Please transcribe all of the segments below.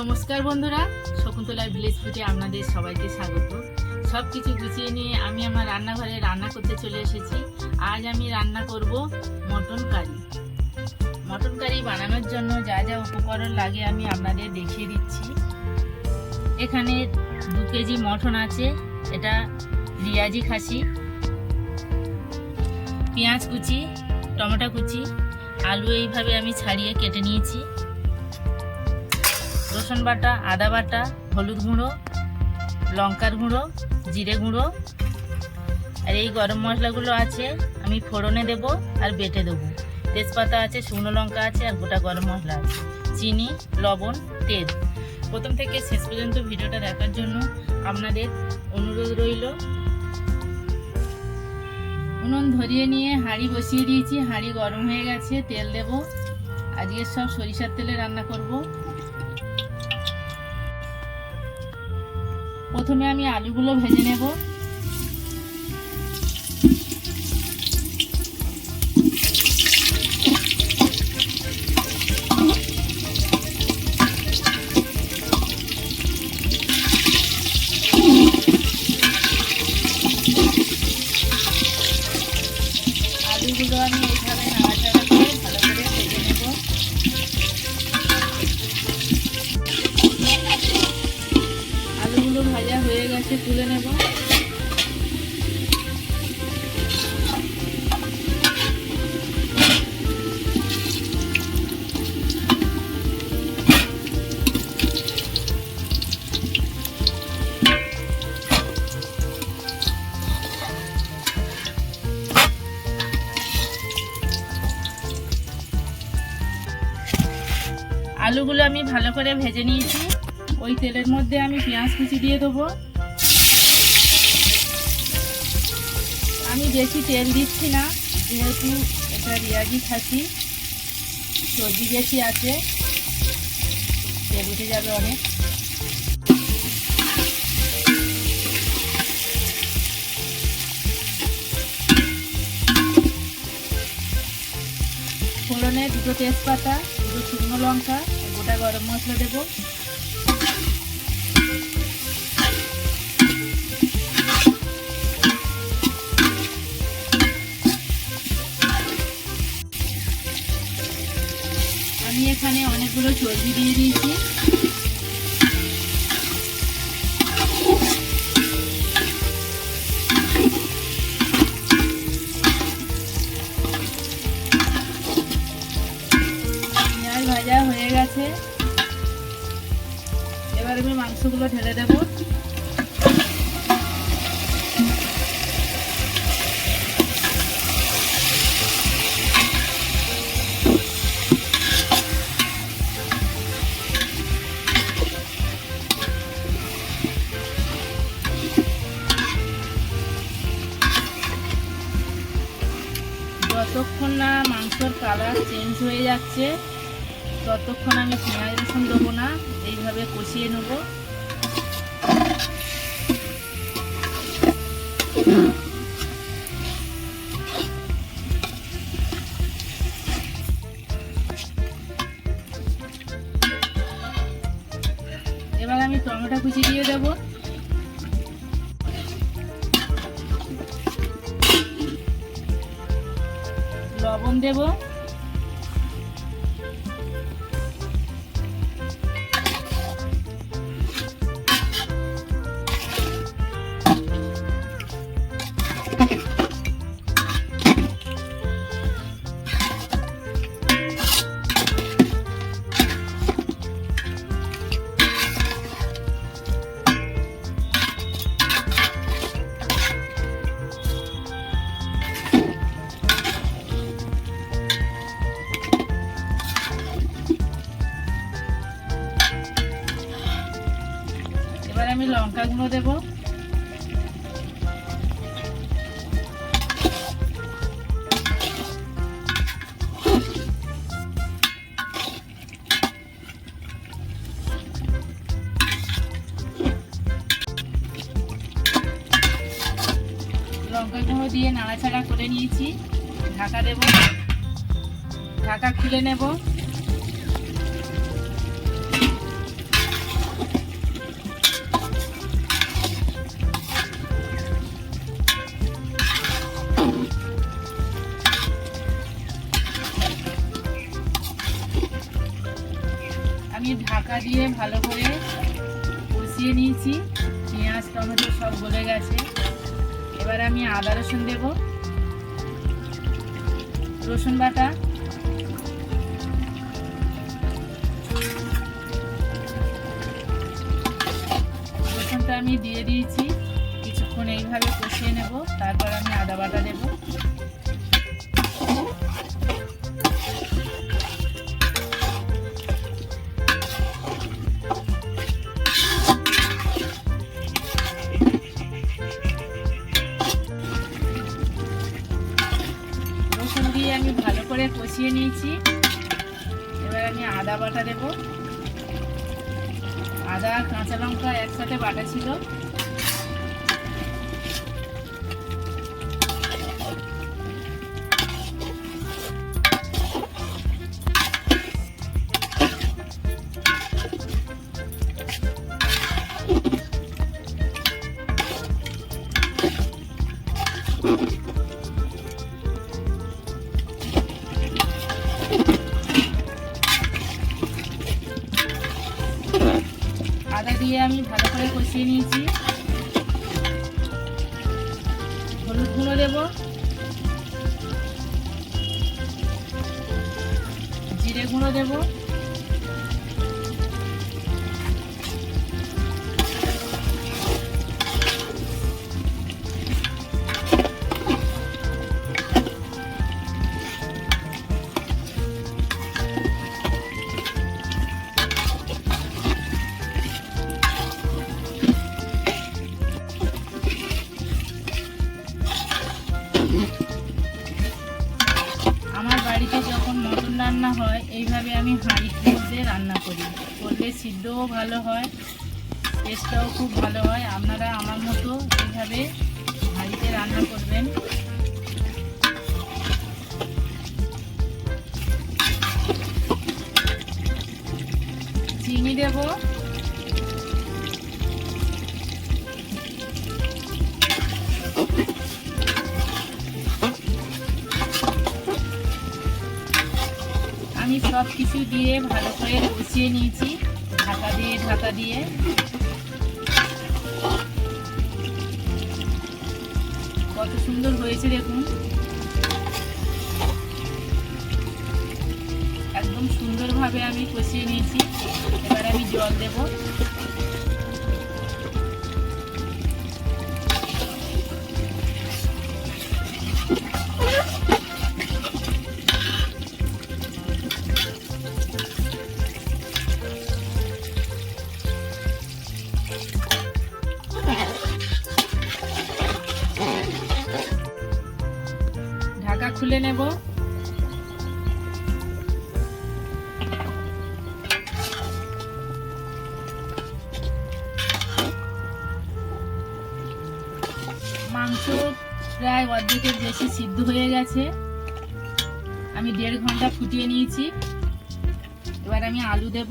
নমস্কার বন্ধুরা, শকুন্তলার ভিলেজ ফুটে আপনাদের সবাইকে স্বাগত। সব কিছু গুছিয়ে নিয়ে আমি আমার রান্নাঘরে রান্না করতে চলে এসেছি। আজ আমি রান্না করব মটন কারি। মটন কারি বানানোর জন্য যা যা উপকরণ লাগে আমি আপনাদের দেখিয়ে দিচ্ছি। এখানে দু কেজি মটন আছে, এটা রিয়াজি খাসি, পেঁয়াজ কুচি, টমেটো কুচি, আলু এইভাবে আমি ছাড়িয়ে কেটে নিয়েছি। রসুন বাটা, আদা বাটা, হলুদ গুঁড়ো, লঙ্কার গুঁড়ো, জিরে গুঁড়ো। আর এই গরম মশলাগুলো আছে, আমি ফোড়নে দেব আর বেটে দেবো। তেজপাতা আছে, শুকনো লঙ্কা আছে আর গোটা গরম মশলা আছে। চিনি, লবণ, তেল। প্রথম থেকে শেষ পর্যন্ত ভিডিওটা দেখার জন্য আপনাদের অনুরোধ রইল। উনুন ধরিয়ে নিয়ে হাঁড়ি বসিয়ে দিয়েছি। হাঁড়ি গরম হয়ে গেছে, তেল দেব। আজকে সব সরিষার তেলে রান্না করব। প্রথমে আমি আলুগুলো ভেজে নেব। আলুগুলো আমি ভালো করে ভেজে নিয়েছি। ওই তেলের মধ্যে আমি পেঁয়াজ কুচি দিয়ে দেবো। আমি বেশি তেল দিচ্ছি না, যেহেতু এটা রিয়াজি খাসি সবজি বেশি আছে, তেল উঠে যাবে অনেক। ফোড়নে দুটো তেজপাতা, দুটো শুকনো লঙ্কা গোটা গরম মশলা দেবো। আমি এখানে অনেকগুলো সবজি দিয়ে দিয়েছি। মাংসগুলো ঢেলে দেবো। যতক্ষণ না মাংসর কালার চেঞ্জ হয়ে যাচ্ছে, ততক্ষণ আমি পেঁয়াজ রসুন দেবো না, এইভাবে কষিয়ে নেব। আমি টমেটো কুচি দিয়ে দেবো। লবণ দেবো। আমি লঙ্কা গুঁড়ো দেবো। লঙ্কা গুঁড়ো দিয়ে নাড়াচাড়া করে নিয়েছি। ঢাকা দেব। ঢাকা খুলে নেব। দিয়ে ভালো করে কষিয়ে নিয়েছি। পেঁয়াজ, টমেটো সব গলে গেছে। এবার আমি আদা, রসুন দেব। রসুন বাটা। রসুনটা আমি দিয়ে দিয়েছি। কিছুক্ষণ এইভাবে কষিয়ে নেব। তারপর আমি আদা বাটা দেব। আমি ভালো করে কষিয়ে নিয়েছি। এবার আমি আদা বাটা দেব। আদা কাঁচা লঙ্কা একসাথে বাটা ছিল। কষিয়ে নিয়েছি। হলুদ গুঁড়ো দেব। জিরে গুঁড়ো দেব। সিদ্ধও ভালো হয় টেস্টটাও খুব ভালো হয়। আপনারা আমার মতো এইভাবে হাঁড়িতে রান্না করবেন। চিনি দেব। আমি সব কিছু দিয়ে ভালো করে কষিয়ে নিয়েছি। দিয়ে ঢাকা দিয়ে। কত সুন্দর হয়েছে দেখুন। একদম সুন্দরভাবে আমি কষিয়ে নিয়েছি। এবার আমি জল দেব। খুলে নেব। মাংস প্রায় অর্ধেকের বেশি সিদ্ধ হয়ে গেছে। আমি দেড় ঘণ্টা ফুটিয়ে নিয়েছি। এবার আমি আলু দেব।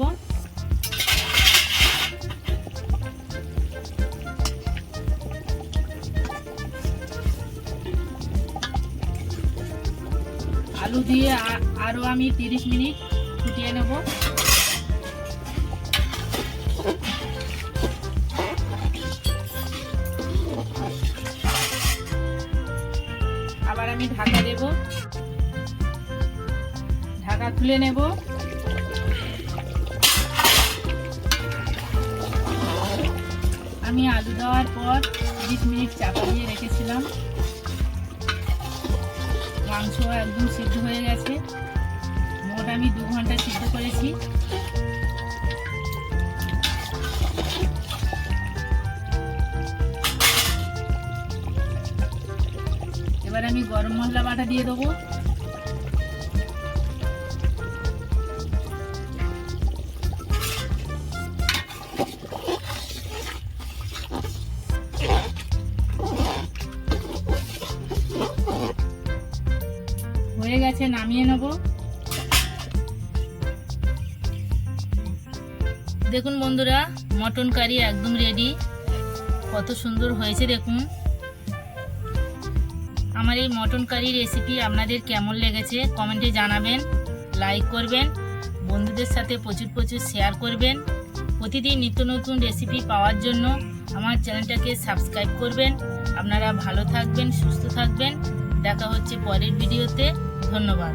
আলু দিয়ে আ- আরও আমি তিরিশ মিনিট ফুটিয়ে নেব। আবার আমি ঢাকা দেব। ঢাকা খুলে নেব। আমি আলু দেওয়ার পর তিরিশ মিনিট চাপা দিয়ে রেখেছিলাম। মাংস একদম সিদ্ধ হয়ে গেছে। মোট আমি দু ঘণ্টা সিদ্ধ করেছি। এবার আমি গরম মশলা বাটা দিয়ে দেবো। নামিয়ে নেব। দেখুন বন্ধুরা, মটন কারি একদম রেডি কত সুন্দর হয়েছে দেখুন। আমার এই মটন কারি রেসিপি আপনাদের কেমন লেগেছে কমেন্টে জানাবেন লাইক করবেন, বন্ধুদের সাথে প্রচুর প্রচুর শেয়ার করবেন। প্রতিদিন নিত্য নতুন রেসিপি পাওয়ার জন্য আমার চ্যানেলটাকে সাবস্ক্রাইব করবেন। আপনারা ভালো থাকবেন, সুস্থ থাকবেন। দেখা হচ্ছে পরের ভিডিওতে ধন্যবাদ